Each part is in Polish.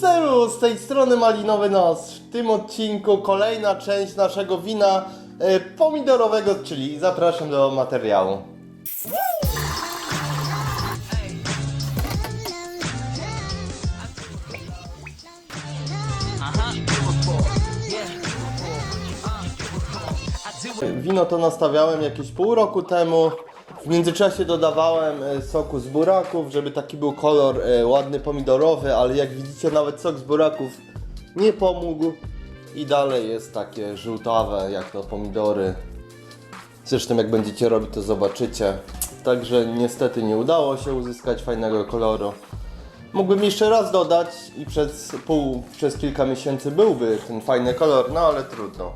Selu, z tej strony Malinowy Nos. W tym odcinku kolejna część naszego wina e, pomidorowego, czyli zapraszam do materiału. Wino to nastawiałem jakieś pół roku temu. W międzyczasie dodawałem e, soku z buraków, żeby taki był kolor e, ładny pomidorowy, ale jak widzicie nawet sok z buraków nie pomógł i dalej jest takie żółtawe jak to pomidory. Zresztą jak będziecie robić to zobaczycie. Także niestety nie udało się uzyskać fajnego koloru. Mógłbym jeszcze raz dodać i przez pół, przez kilka miesięcy byłby ten fajny kolor, no ale trudno.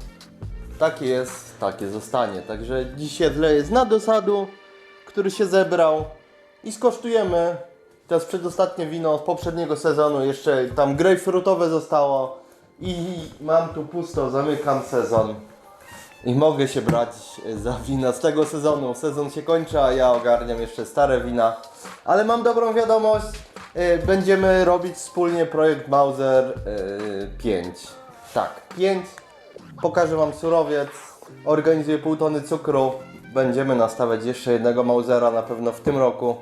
Takie jest, takie zostanie. Także dzisiaj wleję z nadosadu, który się zebrał i skosztujemy. Jest przedostatnie wino z poprzedniego sezonu, jeszcze tam grejpfrutowe zostało i mam tu pusto, zamykam sezon. I mogę się brać za wina z tego sezonu. Sezon się kończy, a ja ogarniam jeszcze stare wina. Ale mam dobrą wiadomość. y, Będziemy robić wspólnie projekt Mauser y, 5. Tak, 5. Pokażę Wam surowiec. Organizuję pół tony cukru. Będziemy nastawiać jeszcze jednego Mausera na pewno w tym roku.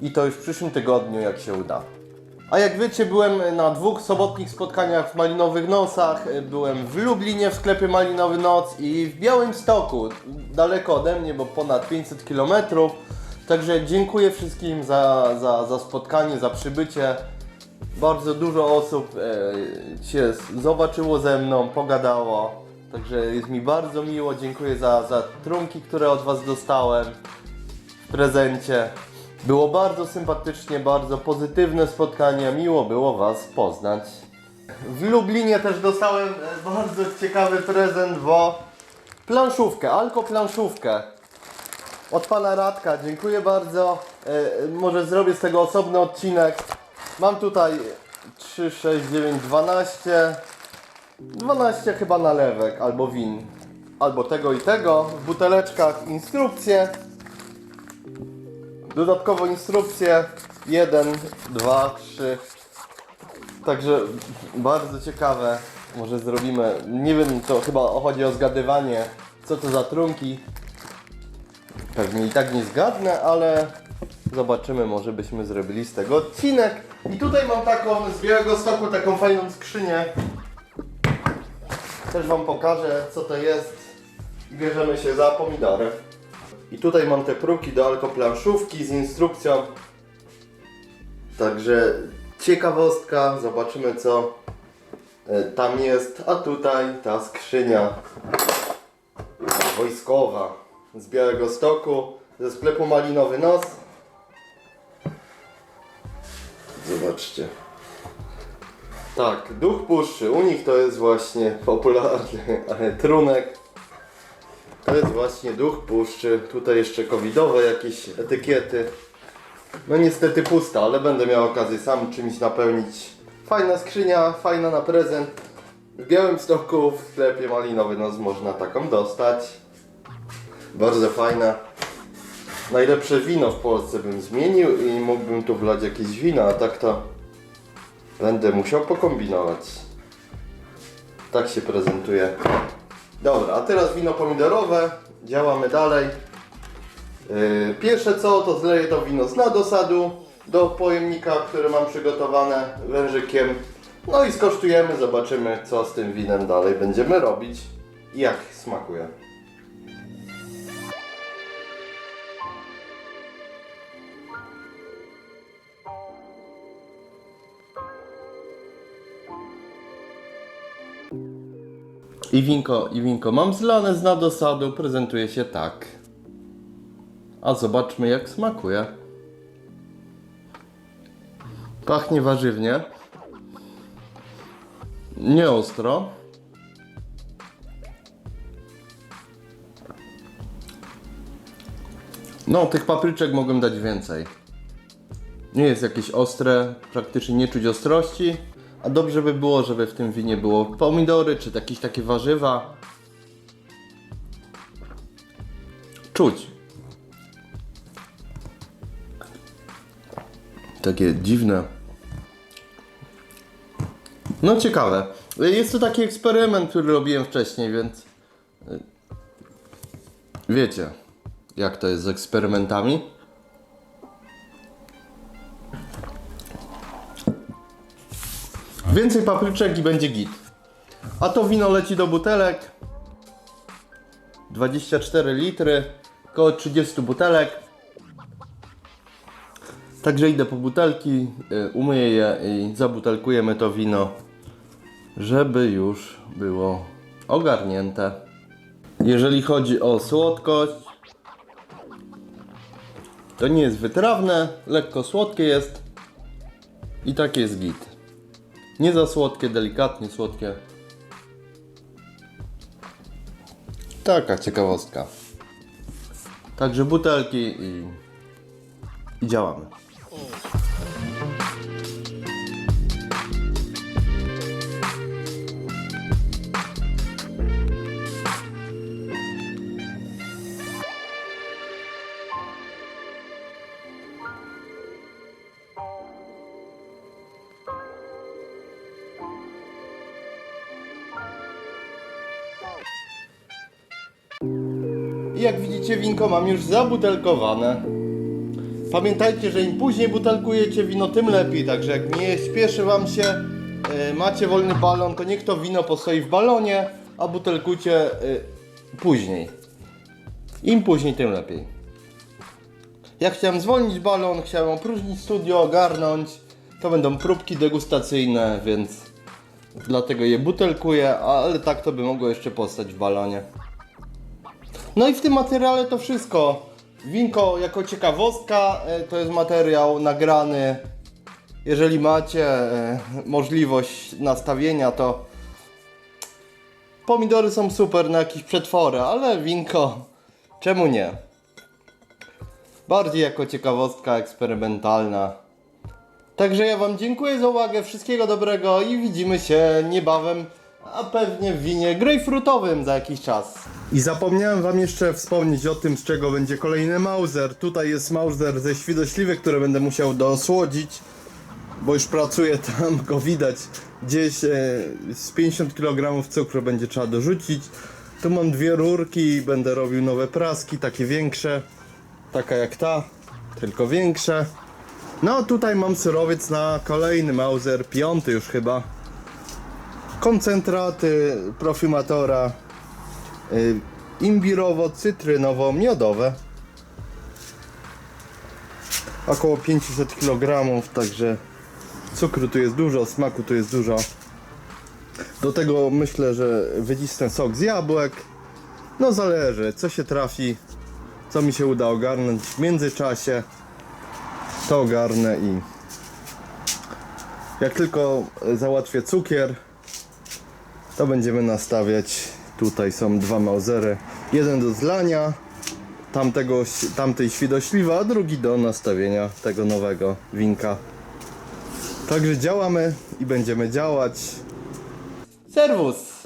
I to już w przyszłym tygodniu, jak się uda. A jak wiecie, byłem na dwóch sobotnich spotkaniach w Malinowych Nosach. Byłem w Lublinie w sklepie Malinowy Noc i w Białymstoku, daleko ode mnie, bo ponad 500 km. Także dziękuję wszystkim za, za, za spotkanie, za przybycie. Bardzo dużo osób e, się zobaczyło ze mną, pogadało. Także jest mi bardzo miło. Dziękuję za, za trunki, które od Was dostałem w prezencie. Było bardzo sympatycznie, bardzo pozytywne spotkanie. Miło było Was poznać. W Lublinie też dostałem e, bardzo ciekawy prezent, bo planszówkę, alko planszówkę. Od pana Radka, dziękuję bardzo. E, może zrobię z tego osobny odcinek. Mam tutaj 3, 6, 9, 12. 12 chyba nalewek albo win. Albo tego i tego. W buteleczkach instrukcje. Dodatkowo instrukcje 1, 2, 3. Także bardzo ciekawe. Może zrobimy. Nie wiem, to chyba chodzi o zgadywanie, co to za trunki. Pewnie i tak nie zgadnę, ale zobaczymy, może byśmy zrobili z tego odcinek. I tutaj mam taką z Białego Stoku, taką fajną skrzynię. Też Wam pokażę, co to jest. Bierzemy się za pomidory. I tutaj mam te próbki do alkoplanszówki z instrukcją. Także ciekawostka, zobaczymy co e, tam jest. A tutaj ta skrzynia wojskowa z Białego Stoku, ze sklepu Malinowy Nos. Zobaczcie. Tak, duch puszczy. U nich to jest właśnie popularny trunek. To jest właśnie duch puszczy. Tutaj jeszcze covidowe jakieś etykiety. No niestety pusta, ale będę miał okazję sam czymś napełnić. Fajna skrzynia, fajna na prezent. W Białymstoku w sklepie Malinowy Nos można taką dostać. Bardzo fajna. Najlepsze wino w Polsce bym zmienił i mógłbym tu wlać jakieś wina, a tak to będę musiał pokombinować. Tak się prezentuje. Dobra, a teraz wino pomidorowe. Działamy dalej. Yy, Pierwsze co, to zleję to wino z nadosadu do pojemnika, który mam przygotowane wężykiem. No i skosztujemy, zobaczymy co z tym winem dalej będziemy robić i jak smakuje. I winko, i winko mam zlane z nadosadu, prezentuje się tak. A zobaczmy jak smakuje. Pachnie warzywnie. Nie ostro. No, tych papryczek mogłem dać więcej. Nie jest jakieś ostre, praktycznie nie czuć ostrości. A dobrze by było, żeby w tym winie było pomidory, czy jakieś takie warzywa. Czuć. Takie dziwne No ciekawe. Jest to taki eksperyment, który robiłem wcześniej, więc y, wiecie, jak to jest z eksperymentami. Więcej papryczek i będzie git. A to wino leci do butelek. 24 litry, około 30 butelek. Także idę po butelki, y, umyję je i zabutelkujemy to wino, żeby już było ogarnięte. Jeżeli chodzi o słodkość, to nie jest wytrawne, lekko słodkie jest i takie jest git. Nie za słodkie, delikatnie słodkie. Taka ciekawostka. Także butelki i, i działamy. I jak widzicie, winko mam już zabutelkowane. Pamiętajcie, że im później butelkujecie wino, tym lepiej. Także jak nie śpieszy Wam się, e, macie wolny balon, to niech to wino postoi w balonie, a butelkujcie e, później. Im później, tym lepiej. Ja chciałem zwolnić balon, chciałem opróżnić studio, ogarnąć. To będą próbki degustacyjne, więc dlatego je butelkuję, ale tak to by mogło jeszcze postać w balonie. No i w tym materiale to wszystko. Winko jako ciekawostka e, to jest materiał nagrany. Jeżeli macie e, możliwość nastawienia, to pomidory są super na jakieś przetwory, ale winko czemu nie? Bardziej jako ciekawostka eksperymentalna. Także ja Wam dziękuję za uwagę, wszystkiego dobrego i widzimy się niebawem, a pewnie w winie grejpfrutowym za jakiś czas. I zapomniałem Wam jeszcze wspomnieć o tym, z czego będzie kolejny Mauser. Tutaj jest Mauser ze świdośliwy, które będę musiał dosłodzić, bo już pracuję tam, go widać. Gdzieś e, z 50 kg cukru będzie trzeba dorzucić. Tu mam dwie rurki, będę robił nowe praski, takie większe, taka jak ta, tylko większe. No tutaj mam surowiec na kolejny Mauser, piąty już chyba. Koncentraty profumatora y, imbirowo-cytrynowo-miodowe. Około 500 kg, także cukru tu jest dużo, smaku tu jest dużo. Do tego myślę, że wycisnę sok z jabłek. No zależy, co się trafi, co mi się uda ogarnąć w międzyczasie to ogarnę i jak tylko załatwię cukier, to będziemy nastawiać. Tutaj są dwa mauzery. Jeden do zlania tamtego, tamtej świdośliwa, a drugi do nastawienia tego nowego winka. Także działamy i będziemy działać. Serwus!